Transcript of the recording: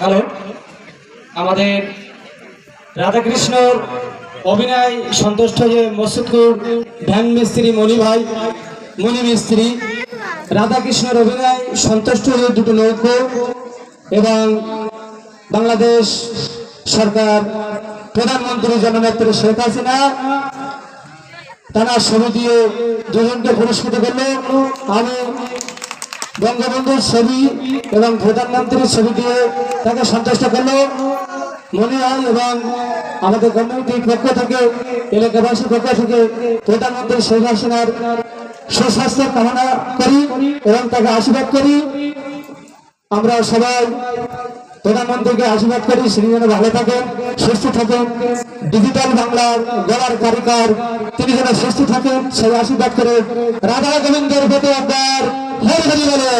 Hello. আমাদের রাধাকৃষ্ণর অভিনয় সন্তুষ্ট যে মসুদপুর ধ্যান মিস্ত্রি মণি ভাই, মণি মিস্ত্রি। রাধাকৃষ্ণের অভিনয় সন্তুষ্ট যে দুটো নৌকো এবং বাংলাদেশ সরকার প্রধানমন্ত্রী জননেত্রী শেখ হাসিনা তারা ছবি দিয়ে দুজনকে পুরস্কৃত করল। আমি বঙ্গবন্ধুর ছবি এবং প্রধানমন্ত্রীর ছবি দিয়ে তাকে সন্তুষ্ট করল। মনে হয় এবং আমাদের কমিউনিটির পক্ষ থেকে, এলাকাবাসীর পক্ষ থেকে প্রধানমন্ত্রী শেখ হাসিনার সুস্বাস্থ্য কামনা করি এবং তাকে আশীর্বাদ করি। আমরা সবাই প্রধানমন্ত্রীকে আশীর্বাদ করি। তিনি যেন ভালো থাকেন, সুস্থ থাকেন। ডিজিটাল বাংলার গলার কারিকার তিনি যেন সুস্থ থাকেন, সেই আশীর্বাদ করে রাধা গোবিন্দের প্রতি আপনার হরি হরি বলে।